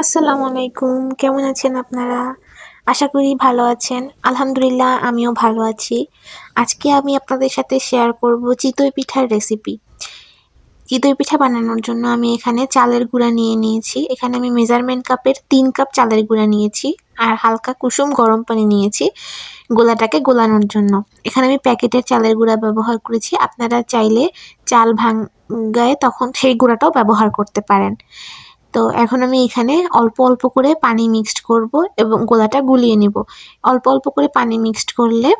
আসসালামু আলাইকুম। কেমন আছেন আপনারা? আশা করি ভালো আছেন। আলহামদুলিল্লাহ, আমিও ভালো আছি। আজকে আমি আপনাদের সাথে শেয়ার করব চিতই পিঠার রেসিপি চিতই পিঠা বানানোর জন্য আমি এখানে চালের গুঁড়া নিয়ে নিয়েছি। এখানে আমি মেজারমেন্ট কাপের তিন কাপ চালের গুঁড়া নিয়েছি আর হালকা কুসুম গরম পানি নিয়েছি গোলাটাকে গোলানোর জন্য। এখানে আমি প্যাকেটের চালের গুঁড়া ব্যবহার করেছি। আপনারা চাইলে চাল ভাঙ্গায় তখন সেই গুঁড়াটাও ব্যবহার করতে পারেন। তো এখন আমি এখানে অল্প অল্প করে পানি মিক্সড করব এবং গোলাটা গুলিয়ে নিব। অল্প অল্প করে পানি মিক্সড করলে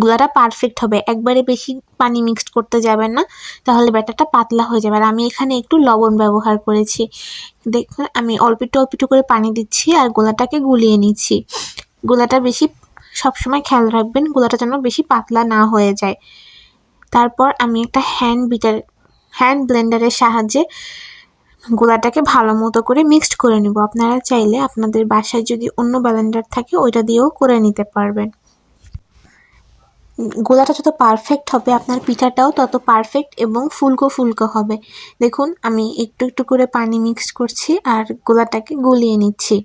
গোলাটা পারফেক্ট হবে। একবারে বেশি পানি মিক্সড করতে যাবেন না, তাহলে ব্যাটারটা পাতলা হয়ে যাবে। আর আমি এখানে একটু লবণ ব্যবহার করেছি। দেখুন, আমি অল্প একটু অল্প একটু করে পানি দিচ্ছি আর গোলাটাকে গুলিয়ে নিচ্ছি। গোলাটা বেশি সবসময় খেয়াল রাখবেন, গোলাটা যেন বেশি পাতলা না হয়ে যায়। তারপর আমি একটা হ্যান্ড বিটার হ্যান্ড ব্লেন্ডারের সাহায্যে গোলাটাকে ভালো মতো করে মিক্সড করে নেব। আপনারা চাইলে আপনাদের বাসায় যদি অন্য ব্যালেন্ডার থাকে, ওইটা দিয়েও করে নিতে পারবেন। গোলাটা যত পারফেক্ট হবে, আপনার পিঠাটাও তত পারফেক্ট এবং ফুলকো ফুলকো হবে। দেখুন, আমি একটু একটু করে পানি মিক্সড করছি আর গোলাটাকে গলিয়ে নিচ্ছি।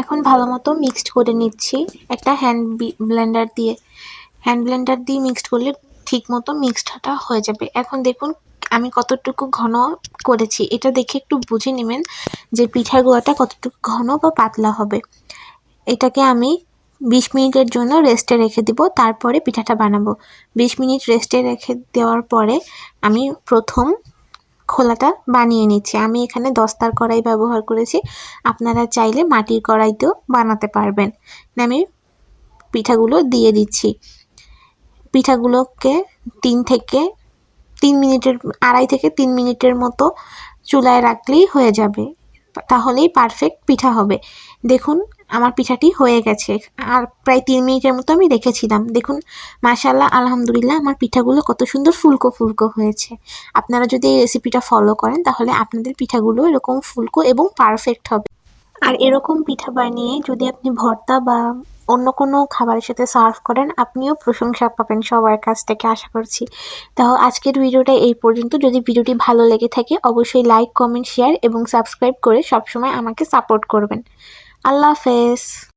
এখন ভালো মতো মিক্সড করে নিচ্ছি একটা হ্যান্ড ব্লেন্ডার দিয়ে। হ্যান্ড ব্লেন্ডার দিয়ে মিক্সড করলে ঠিক মতো মিক্সডটা হয়ে যাবে। এখন দেখুন, আমি কতটুকু ঘন করেছি। এটা দেখে একটু বুঝে নেবেন যে পিঠার গোয়াটা কতটুকু ঘন বা পাতলা হবে। এটাকে আমি বিশ মিনিটের জন্য রেস্টে রেখে দিব, তারপরে পিঠাটা বানাবো। বিশ মিনিট রেস্টে রেখে দেওয়ার পরে আমি প্রথম খোলাটা বানিয়ে নিচ্ছি। আমি এখানে দস্তার কড়াই ব্যবহার করেছি। আপনারা চাইলে মাটির কড়াইতেও বানাতে পারবেন। আমি পিঠাগুলো দিয়ে দিচ্ছি। পিঠাগুলোকে তিন থেকে তিন মিনিটের, আড়াই থেকে তিন মিনিটের মতো চুলায় রাখলেই হয়ে যাবে। তাহলেই পারফেক্ট পিঠা হবে। দেখুন, আমার পিঠাটি হয়ে গেছে। আর প্রায় তিন মিনিটের মতো আমি রেখেছিলাম। দেখুন মাশাল্লাহ আলহামদুলিল্লাহ, আমার পিঠাগুলো কত সুন্দর ফুলকো ফুলকো হয়েছে। আপনারা যদি এই রেসিপিটা ফলো করেন, তাহলে আপনাদের পিঠাগুলো এরকম ফুলকো এবং পারফেক্ট হবে। আর এরকম পিঠা বানিয়ে যদি আপনি ভর্তা বা অন্য কোনো খাবারের সাথে সার্ভ করেন, আপনিও প্রশংসা পাবেন সবার কাছ থেকে, আশা করছি। তাহ আজকের ভিডিওটা এই পর্যন্ত। যদি ভিডিওটি ভালো লেগে থাকে, অবশ্যই লাইক কমেন্ট শেয়ার এবং সাবস্ক্রাইব করে সবসময় আমাকে সাপোর্ট করবেন। আল্লাহ হাফেজ।